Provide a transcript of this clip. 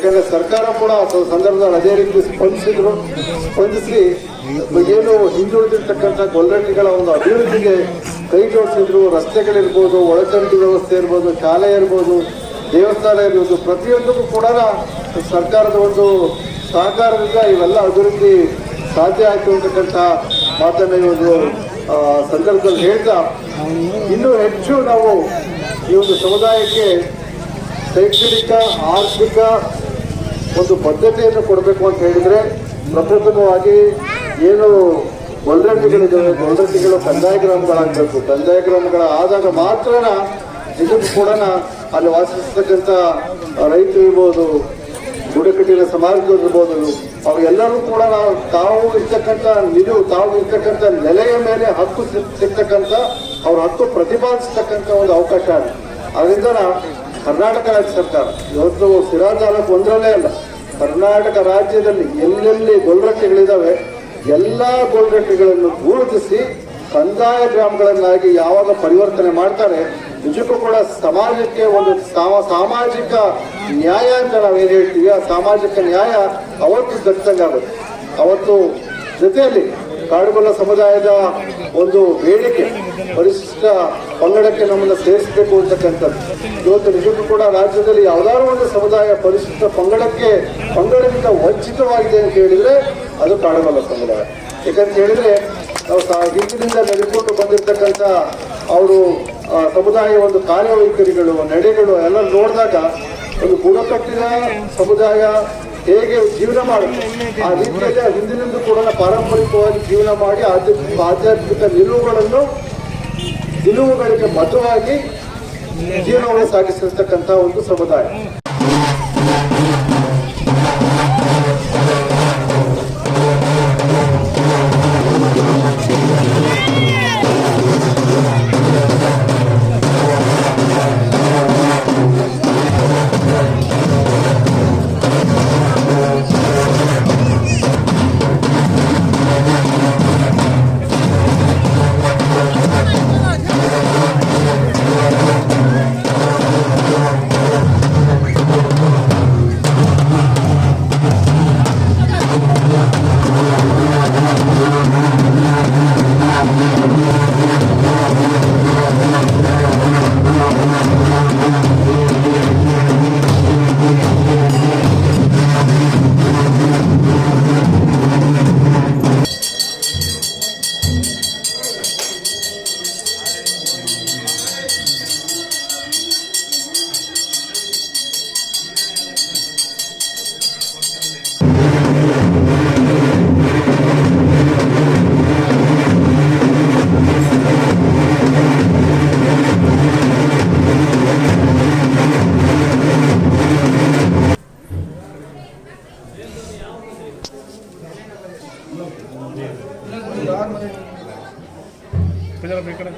ಯಾಕಂದ್ರೆ ಸರ್ಕಾರ ಕೂಡ ಸಂದರ್ಭದಲ್ಲಿ ಅದೇ ರೀತಿ ಸ್ಪಂದಿಸಿದ್ರು. ಸ್ಪಂದಿಸಿ ಏನು ಹಿಂದುಳಿದಿರ್ತಕ್ಕಂಥ ಗೊಲ್ಲರಟ್ಟಿಗಳ ಒಂದು ಅಭಿವೃದ್ಧಿಗೆ ಕೈ ಜೋಡಿಸಿದ್ರು. ರಸ್ತೆಗಳಿರ್ಬೋದು ಒಳಚರಂಡಿ ವ್ಯವಸ್ಥೆ ಇರ್ಬೋದು, ಶಾಲೆ ಇರ್ಬೋದು, ದೇವಸ್ಥಾನ ಇರ್ಬೋದು, ಪ್ರತಿಯೊಂದಕ್ಕೂ ಕೂಡ ಸರ್ಕಾರದ ಒಂದು ಸಹಕಾರದಿಂದ ಇವೆಲ್ಲ ಅಭಿವೃದ್ಧಿ ಸಾಧ್ಯ ಆಯಿತು ಅಂತಕ್ಕಂಥ ಮಾತನ್ನ ಈ ಒಂದು ಸಂದರ್ಭದಲ್ಲಿ ಹೇಳ್ತಾ, ಇನ್ನೂ ಹೆಚ್ಚು ನಾವು ಈ ಒಂದು ಸಮುದಾಯಕ್ಕೆ ಶೈಕ್ಷಣಿಕ, ಆರ್ಥಿಕ ಒಂದು ಬದ್ಧತೆಯನ್ನು ಕೊಡಬೇಕು ಅಂತ ಹೇಳಿದ್ರೆ ಪ್ರಪ್ರಥಮವಾಗಿ ಏನು ಗೊಲ್ರಟ್ಟಿಗಳಿದ್ದಾವೆ ಗೊಲ್ರಟ್ಟಿಗಳು ಕಂದಾಯ ಗ್ರಾಮಗಳಾಗಬೇಕು. ಕಂದಾಯ ಗ್ರಾಮಗಳ ಆದಾಗ ಮಾತ್ರನ ಇದಕ್ಕೂ ಕೂಡ ಅಲ್ಲಿ ವಾಸಿಸ್ತಕ್ಕಂಥ ರೈತರು ಇರ್ಬೋದು, ಬುಡಕಟ್ಟಿನ ಸಮಾಜದವ್ರು ಇರ್ಬೋದು, ಅವರೆಲ್ಲರೂ ಕೂಡ ನಾವು ತಾವು ಇರ್ತಕ್ಕಂಥ ನಿಲುವು, ತಾವು ಇರ್ತಕ್ಕಂಥ ನೆಲೆಯ ಮೇಲೆ ಹಕ್ಕು ಸಿಗ್- ಸಿಗ್ತಕ್ಕಂಥ, ಅವ್ರ ಹಕ್ಕು ಪ್ರತಿಪಾದಿಸ್ತಕ್ಕಂಥ ಒಂದು ಅವಕಾಶ ಅದರಿಂದ ಕರ್ನಾಟಕ ರಾಜ್ಯ ಸರ್ಕಾರ. ಇವತ್ತು ಸಿರಾ ತಾಲೂಕು ಒಂದರಲ್ಲೇ ಅಲ್ಲ. ಕರ್ನಾಟಕ ರಾಜ್ಯದಲ್ಲಿ ಎಲ್ಲೆಲ್ಲಿ ಗೊಲ್ರಟ್ಟೆಗಳಿದ್ದಾವೆ ಎಲ್ಲ ಗೊಲ್ರಟ್ಟಿಗಳನ್ನು ಗುರುತಿಸಿ ಕಂದಾಯ ಗ್ರಾಮಗಳನ್ನಾಗಿ ಯಾವಾಗ ಪರಿವರ್ತನೆ ಮಾಡ್ತಾರೆ, ನಿಜಕ್ಕೂ ಕೂಡ ಸಮಾಜಕ್ಕೆ ಒಂದು ಸಾಮಾಜಿಕ ನ್ಯಾಯ ಅಂತ ನಾವೇನು ಹೇಳ್ತೀವಿ, ಆ ಸಾಮಾಜಿಕ ನ್ಯಾಯ ಅವತ್ತು ದಕ್ಕಂಗಾಗುತ್ತೆ ಅವತ್ತು ಜೊತೆಯಲ್ಲಿ ಕಾಡುಗೊಲ್ಲ ಸಮುದಾಯದ ಒಂದು ಬೇಡಿಕೆ, ಪರಿಶಿಷ್ಟ ಪಂಗಡಕ್ಕೆ ನಮ್ಮನ್ನು ಸೇರಿಸಬೇಕು ಅಂತಕ್ಕಂಥದ್ದು. ಇವತ್ತು ನಿಜಕ್ಕೂ ಕೂಡ ರಾಜ್ಯದಲ್ಲಿ ಯಾವುದಾದ್ರು ಒಂದು ಸಮುದಾಯ ಪರಿಶಿಷ್ಟ ಪಂಗಡಕ್ಕೆ, ಪಂಗಡದಿಂದ ವಂಚಿತವಾಗಿದೆ ಅಂತ ಹೇಳಿದರೆ ಅದು ಕಾಡುಗೊಲ್ಲ ಸಮುದಾಯ. ಯಾಕಂತ ಹೇಳಿದ್ರೆ, ನಾವು ಹಿಂದಿನಿಂದ ನಡೆದುಕೊಂಡು ಬಂದಿರತಕ್ಕಂಥ ಅವರು ಸಮುದಾಯ ಒಂದು ಕಾರ್ಯವೈಖರಿಗಳು, ನಡೆಗಳು, ಎಲ್ಲ ನೋಡಿದಾಗ ಒಂದು ಬುಡಕಟ್ಟಿನ ಸಮುದಾಯ ಹೇಗೆ ಜೀವನ ಮಾಡುತ್ತೆ? ಆ ರೀತಿಯಲ್ಲಿ ಹಿಂದಿನಿಂದ ಕೂಡ ಪಾರಂಪರಿಕವಾಗಿ ಜೀವನ ಮಾಡಿ ಆಧ್ಯಾತ್ಮಿಕ ಆಧ್ಯಾತ್ಮಿಕ ನಿಲುವುಗಳನ್ನು, ನಿಲುವುಗಳಿಗೆ ಮತವಾಗಿ ಜೀವನವನ್ನು ಸಾಗಿಸಿರ್ತಕ್ಕಂಥ ಒಂದು ಸಮುದಾಯ. ಪೂಜಾರಪ್ಪ ಈ ಕಡೆ